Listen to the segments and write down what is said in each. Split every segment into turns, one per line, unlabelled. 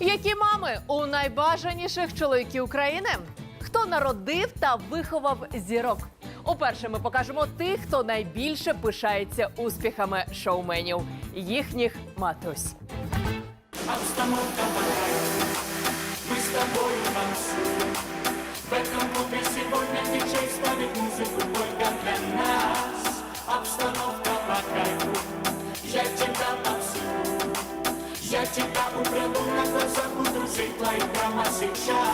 Які мами у найбажаніших чоловіків України? Хто народив та виховав зірок? Уперше ми покажемо тих, хто найбільше пишається успіхами шоуменів, їхніх матусь.
Обстановка такая, мы с тобой танцуем. В этом клубе сегодня диджей ставит музыку только для нас. Обстановка insecure.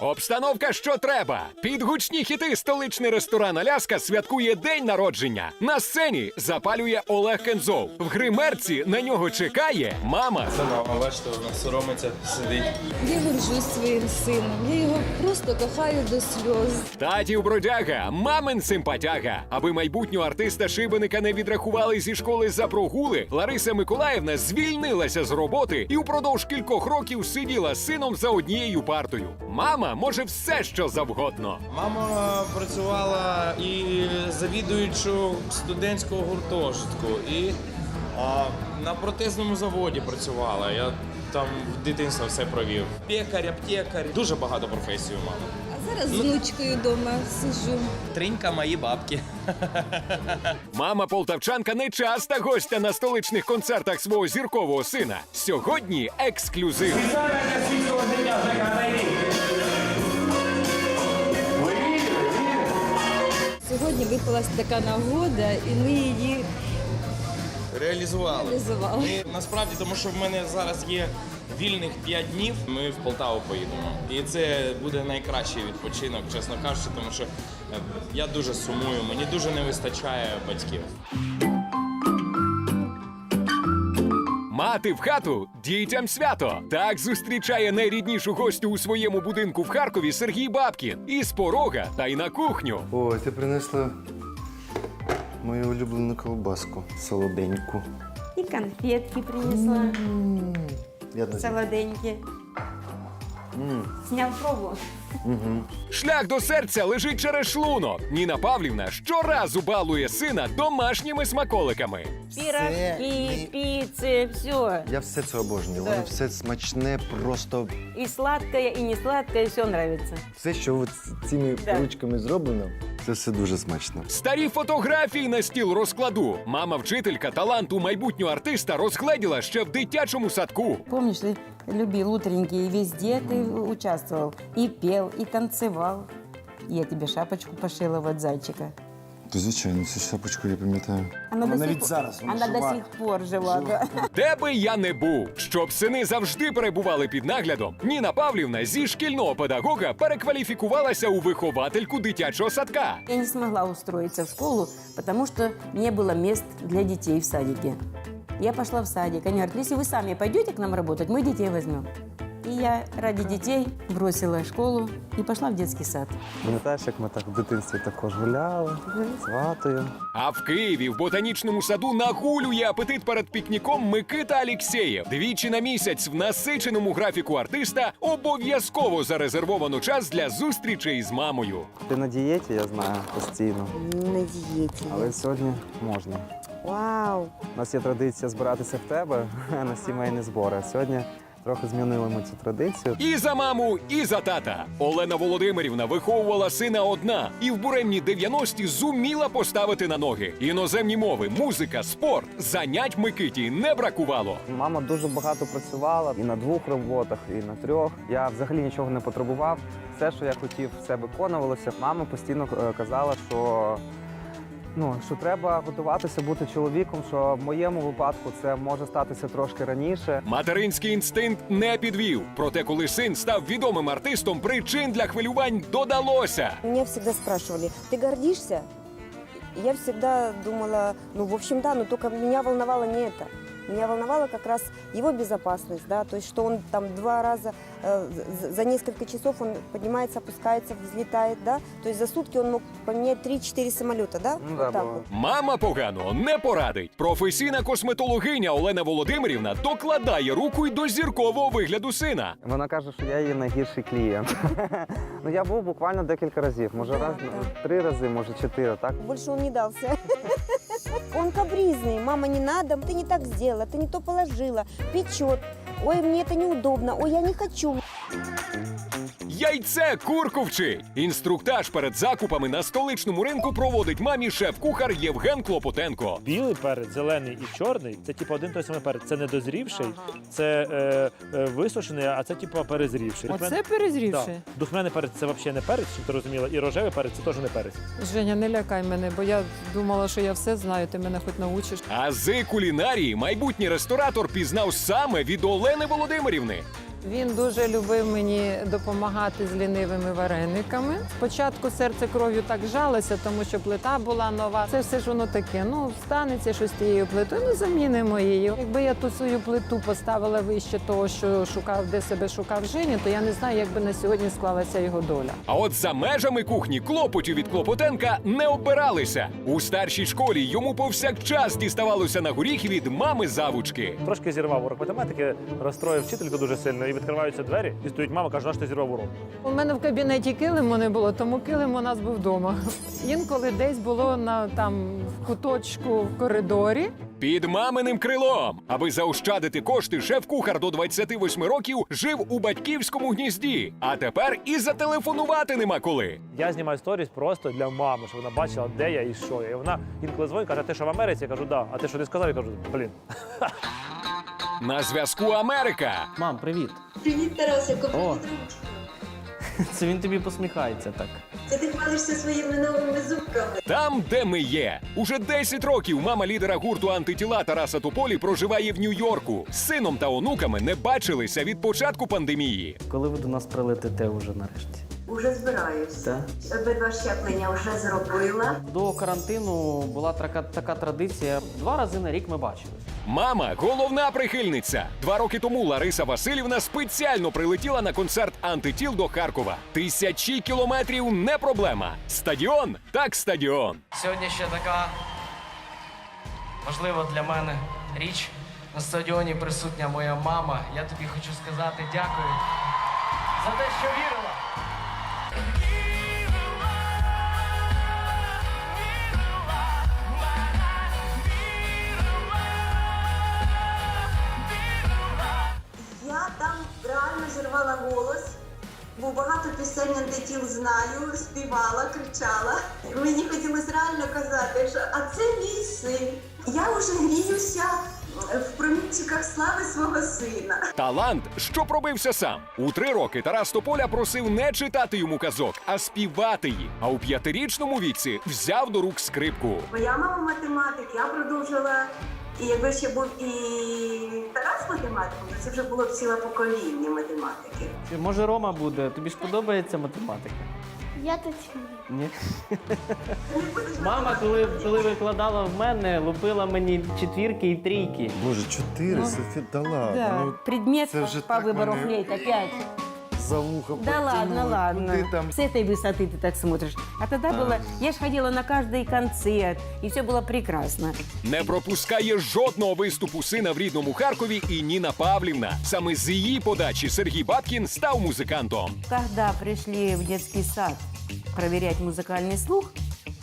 Обстановка, що треба. Під гучні хіти столичний ресторан Аляска святкує день народження. На сцені запалює Олег Кензов. В гримерці на нього чекає мама.
Це мама, бачите, вона соромиться, сидить.
Я горжусь своїм сином. Я його просто кохаю до сльоз.
Татів бродяга, мамин симпатяга. Аби майбутнього артиста шибеника не відрахували зі школи за прогули, Лариса Миколаївна звільнилася з роботи і упродовж кількох років сиділа з сином за однією партою. Мама може все, що завгодно.
Мама працювала і завідуючу студентського гуртожитку, і а, на протезному заводі працювала. Я там в дитинстві все провів. Пекар, аптекар. Дуже багато професій у мами.
А зараз з внучкою вдома сижу.
Тринька мої бабки.
Мама полтавчанка не часта гостя на столичних концертах свого зіркового сина. Сьогодні ексклюзив.
Сьогодні випалася така нагода, і ми її
Реалізували.
реалізували.
Ми, насправді, тому що в мене зараз є вільних 5 днів. Ми в Полтаву поїдемо. І це буде найкращий відпочинок, чесно кажучи, тому що е, я дуже сумую, мені дуже не вистачає батьків.
Мати в хату дітям свято. Так зустрічає найріднішу гостю у своєму будинку в Харкові Сергій Бабкін. І з порога та й на кухню.
О, ти принесла мою улюблену колбаску солоденьку.
І конфетки принесла,
Я
Снял пробу.
Шлях до серця лежить через шлунок. Ніна Павлівна щоразу балує сина домашніми смаколиками.
Пирожки, пиццы, все.
Я все це обожнюю. Воно все смачне, просто
И сладкое, и не сладкое, все нравится.
все, що от цими
Да.
ручками зроблено, це все дуже смачно.
Старі фотографії на стіл розкладу. Мама вчителька таланту майбутнього артиста розгледіла ще в дитячому садку.
Помнишь, ты любил утренники, и везде ты участвовал. И пел, и танцевал. Я тебе шапочку пошила вот зайчика.
То звичайно, цю шапочку я пам'ятаю.
Она, до
навіть
сих,
зараз, вона
она до
жива.
сих пор жива. да.
Де би я не був, щоб сини завжди перебували під наглядом. Ніна Павлівна зі шкільного педагога перекваліфікувалася у виховательку дитячого садка.
Я не смогла устроиться в школу, потому что не было мест для детей в садике. Я пошла в садик. Они говорят, если вы сами пойдете к нам работать, мы детей возьмем. И я ради детей бросила школу и пошла в детский сад.
Пам'ятаєш, як ми так в дитинстві також гуляли з ватою.
А в Києві в ботанічному саду нагулює апетит перед пікніком Микита Алєксєєв. Двічі на місяць в насиченому графіку артиста обов'язково зарезервовано час для зустрічей з мамою.
Ти на дієті, я знаю, постійно.
На дієті.
Але сьогодні можна.
Вау!
У нас є традиція збиратися в тебе на сімейні збори. Сьогодні трохи змінили ми цю традицію.
І за маму, і за тата. Олена Володимирівна виховувала сина одна і в буремні 90-ті зуміла поставити на ноги. Іноземні мови, музика, спорт, занять Микиті не бракувало.
Мама дуже багато працювала і на двох роботах, і на трьох. Я взагалі нічого не потребував. Все, що я хотів, все виконувалося. Мама постійно е, казала, що. Ну, що треба готуватися бути чоловіком, що в моєму випадку це може статися трошки раніше.
Материнський інстинкт не підвів. Проте, коли син став відомим артистом, причин для хвилювань додалося.
Мені завжди спрашивали, ти гордишся? Я завжди думала, ну, в общем, да, ну тільки мене волновало не это. Меня волновала как раз его безопасность, да, то есть, что он там два раза э, за- несколько часов он поднимается, опускается, взлетает, да, то есть за сутки он мог поменять 3-4 самолета, да,
Ну да,
вот так вот.
Мама погано не порадить. Професійна косметологиня Олена Володимирівна докладає руку й до зіркового вигляду сина.
Вона каже, що я її найгірший клієнт. ну я був буквально декілька разів, може раз три рази, може чотири. Так
Больше он не дался. Он капризный, мама, не надо, ты не так сделала, ты не то положила, печет. ой, мне это неудобно, ой, я не хочу.
Яйце курку вчить! Інструктаж перед закупами на столичному ринку проводить мамі шеф-кухар Євген Клопотенко.
Білий перець, зелений і чорний це типу один той самий перець. Це не дозрівший, це е, е, висушений, а це типу перезрівший.
Оце перезрівши.
Так. Духмяний перець це взагалі не перець, щоб ти розуміла, і рожевий перець це теж не перець.
Женя, не лякай мене, бо я думала, що я все знаю, ти мене хоч научиш.
Ази кулінарії майбутній ресторатор пізнав саме від Олени Володимирівни.
Він дуже любив мені допомагати з лінивими варениками. Спочатку серце кров'ю так жалося, тому що плита була нова. Це все ж воно таке. Ну, станеться щось тією плитою, ну замінимо її. Якби я ту свою плиту поставила вище того, що шукав, де себе шукав Женя, то я не знаю, як би на сьогодні склалася його доля.
А от за межами кухні клопотів від Клопотенка не обиралися. У старшій школі йому повсякчас діставалося на горіхи від мами завучки.
Трошки зірвав урок математики, розстроїв вчительку дуже сильно, і відкриваються двері, і стоїть мама, каже, «А що ти зірвав урок.
У мене в кабінеті килиму не було, тому килим у нас був вдома. Інколи десь було на там в куточку в коридорі.
Під маминим крилом, аби заощадити кошти, шеф-кухар до 28 років жив у батьківському гнізді. А тепер і зателефонувати нема коли.
Я знімаю сторіс просто для мами, щоб вона бачила, де я і що. я. І вона інколи дзвонить, каже, ти що в Америці? Я кажу, да. А ти що ти сказав? Я кажу, блін.
На зв'язку Америка.
Мам, привіт.
Привіт, Тарасику,
О. Це він тобі посміхається так.
Це ти хвалишся своїми новими зубками.
Там, де ми є. Уже 10 років мама лідера гурту антитіла Тараса Тополі проживає в Нью-Йорку. З сином та онуками не бачилися від початку пандемії.
Коли ви до нас прилетите уже нарешті?
Уже збираюся. Обидва щеплення вже зробила.
До карантину була така, така традиція. Два рази на рік ми бачились.
Мама головна прихильниця. Два роки тому Лариса Васильівна спеціально прилетіла на концерт антитіл до Харкова. Тисячі кілометрів не проблема. Стадіон так стадіон.
Сьогодні ще така важлива для мене річ. На стадіоні присутня моя мама. Я тобі хочу сказати дякую за те, що вірила.
Бо багато пісень антитіл знаю, співала, кричала. Мені хотілося реально казати, що а це мій син. Я вже гріюся в промінчиках слави свого сина.
Талант, що пробився сам. У три роки Тарас Тополя просив не читати йому казок, а співати їх. А у п'ятирічному віці взяв до рук скрипку.
Моя мама математик, я продовжила. І якби ще був і Тарас математиком, то це вже було б ціле покоління математики.
Чи, Може, Рома буде? Тобі ж подобається математика?
Я тут
Ні. Мама, коли, коли викладала в мене, лупила мені четвірки і трійки.
Боже, чотири, Софі, да ладно. Ну,
Предмет
це вже
по
так
выбору
мене
опять
за вухо
Да ладно,
потянули.
ладно.
Куди там?
С этой высоты ты так смотришь. А тогда было, я ж ходила на каждый концерт, и все было прекрасно.
Не пропускає жодного виступу сина в рідному Харкові і Ніна Павлівна. Саме з її подачі Сергій Бабкін став музикантом.
Когда пришли в детский сад проверять музыкальный слух,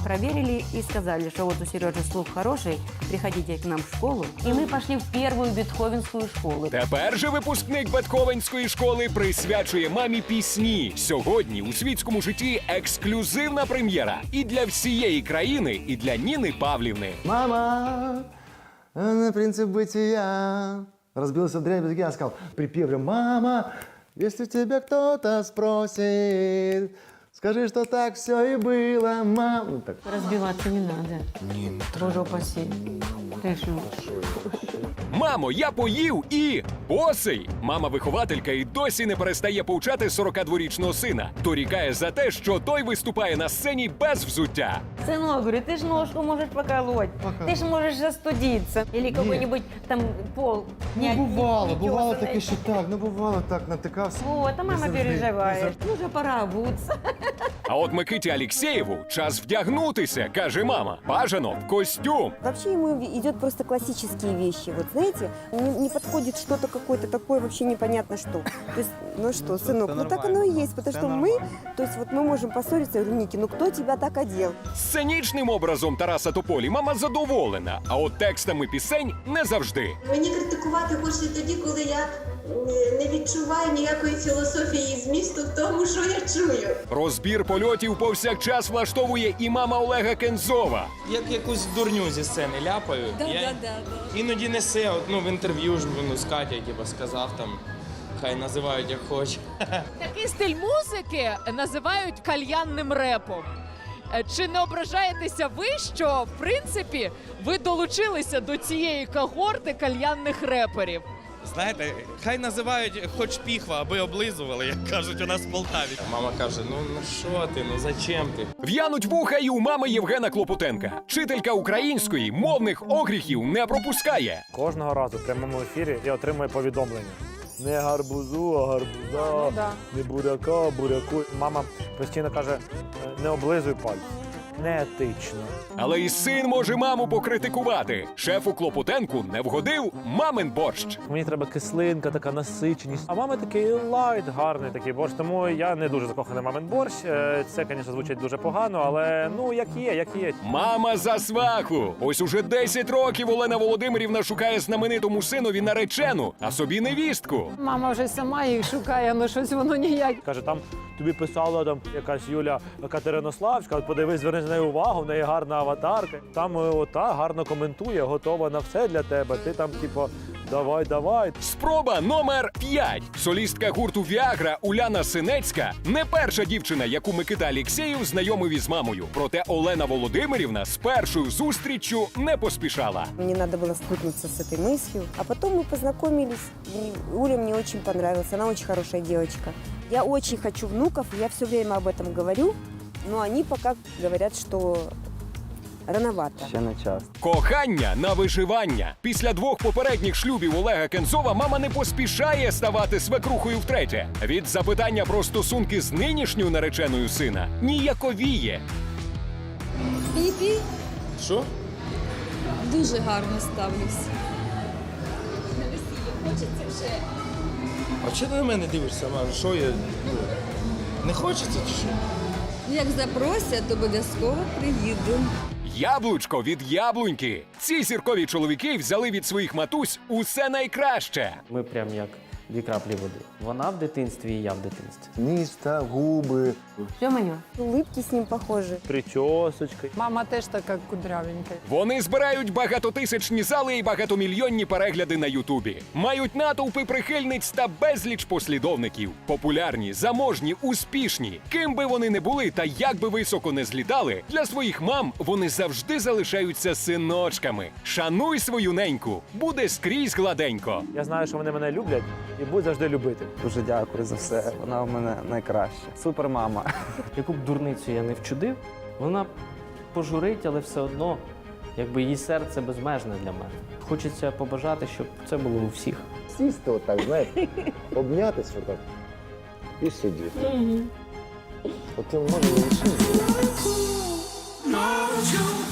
проверили и сказали, что вот у Сережи слух хороший, приходите к нам в школу. И мы пошли в первую бетховенскую школу.
Тепер же випускник Бетховенської школи присвячує мамі пісні. Сьогодні у світському житті ексклюзивна прем'єра і для всієї країни, і для Ніни Павлівни.
Мама, на принцип бытия. Разбился в дребезги, я сказал, припевлю, мама, если тебя кто-то спросит, скажи, что так все и было, мам. Ну, так.
Разбиваться не надо.
Не,
Боже упаси. Ты что?
Мамо, я поїв і босий. Мама-вихователька і досі не перестає повчати 42-річного сина. Дорікає за те, що той виступає на сцені без взуття.
Сынок, говорю, ты ж ножку можешь поколоть, ты ж можешь застудиться. Или какой-нибудь там пол. не-
Ну, бувало,
не
бувало
тесаный.
таке, що так, ну бувало так, натикався.
Вот, а мама
завжди,
переживает.
завжди.
Ну, уже пора обуться.
А от Микиті Алєксєєву час вдягнутися, каже мама. Бажано в костюм.
Вообще ему идет просто классические вещи. Вот знаете, не, не подходит что-то какое-то такое вообще непонятно что. То есть, ну что, сынок, ну так оно и есть, потому что мы, то есть вот мы можем поссориться, я говорю, Ники, ну кто тебя так одел?
Сценічним образом Тараса Тополі мама задоволена, а от текстами пісень не завжди.
Мені критикувати хочеться тоді, коли я не- відчуваю ніякої філософії змісту в тому, що я чую.
Розбір польотів повсякчас влаштовує і мама Олега Кензова.
Як якусь дурню зі сцени ляпаю. я іноді несе, от, ну, в інтерв'ю ж ну, з Катя, типу, сказав там, хай називають як хочуть.
Такий стиль музики називають кальянним репом. Е, Чи не ображаєтеся ви, що в принципі ви долучилися до цієї когорти кальянних реперів?
Знаєте, хай називають хоч піхва, аби облизували, як кажуть у нас в Полтаві.
Мама каже: ну ну що ти, ну зачем ти?
В'януть вуха і у мами Євгена Клопотенка. Вчителька української мовних огріхів не пропускає.
Кожного разу в прямому ефірі я отримую повідомлення. Не гарбузу, а гарбуза, не буряка, а буряку. Мама постійно каже: «Е, не облизуй пальці. Неетично.
Але і син може маму покритикувати. Шефу Клопотенку не вгодив мамин борщ.
Мені треба кислинка, така насиченість. А мами такий лайт, гарний такий борщ. Тому я не дуже закоханий мамин борщ. Е, Це, звісно, звучить дуже погано, але ну як є, як є.
Мама за сваху. Ось уже 10 років Олена Володимирівна шукає знаменитому синові наречену, а собі невістку.
Мама вже сама їх шукає, але щось воно ніяк.
Каже, там тобі писала там якась Юля Катеринославська. От подивись, зверни на неї увагу, в неї гарна аватарка. Там е, ота гарно коментує, готова на все для тебе. Ти там, типу, давай, давай.
Спроба номер 5. Солістка гурту Віагра Уляна Синецька не перша дівчина, яку Микита Алєксєєв знайомив із мамою. Проте Олена Володимирівна з першою зустріччю не поспішала.
Мне надо было спутнуться с этой мыслью. А потом мы познакомились, и Уля мне очень понравилась. Она очень хорошая девочка. Я очень хочу внуков, и я все время об этом говорю, но они пока говорят, что рановато.
Ще не час.
Кохання на виживання. Після двох попередніх шлюбів Олега Кензова мама не поспішає ставати свекрухою втретє. Від запитання про стосунки з нинішньою нареченою сина ніяковіє.
Піпі
Що?
дуже гарно ставлюсь.
А чого ти на мене дивишся, мама? Що я? ну, Не хочеться чи що?
Як запросять, то обов'язково приїду.
Яблучко від яблуньки. Ці зіркові чоловіки взяли від своїх матусь усе найкраще.
Ми прям як дві краплі води. Вона в дитинстві і я в дитинстві.
Низ-то, губы.
Все мое.
Улыбки с ним похожи.
Причосочка.
Мама теж така кудрявенька.
Вони збирають багатотисячні зали і багатомільйонні перегляди на Ютубі. Мають натовпи прихильниць та безліч послідовників. Популярні, заможні, успішні. Ким би вони не були та як би високо не злітали, для своїх мам вони завжди залишаються синочками. Шануй свою неньку, буде скрізь гладенько.
Я знаю, що вони мене люблять і будуть завжди любити.
Дуже дякую за все. Вона в мене найкраща. Супер мама.
Яку б дурницю я не вчудив, вона пожурить, але все одно, якби її серце безмежне для мене. Хочеться побажати, щоб це було у всіх.
Сісти отак, знаєте, обнятись отак і сидіти. От це може лише.
No, you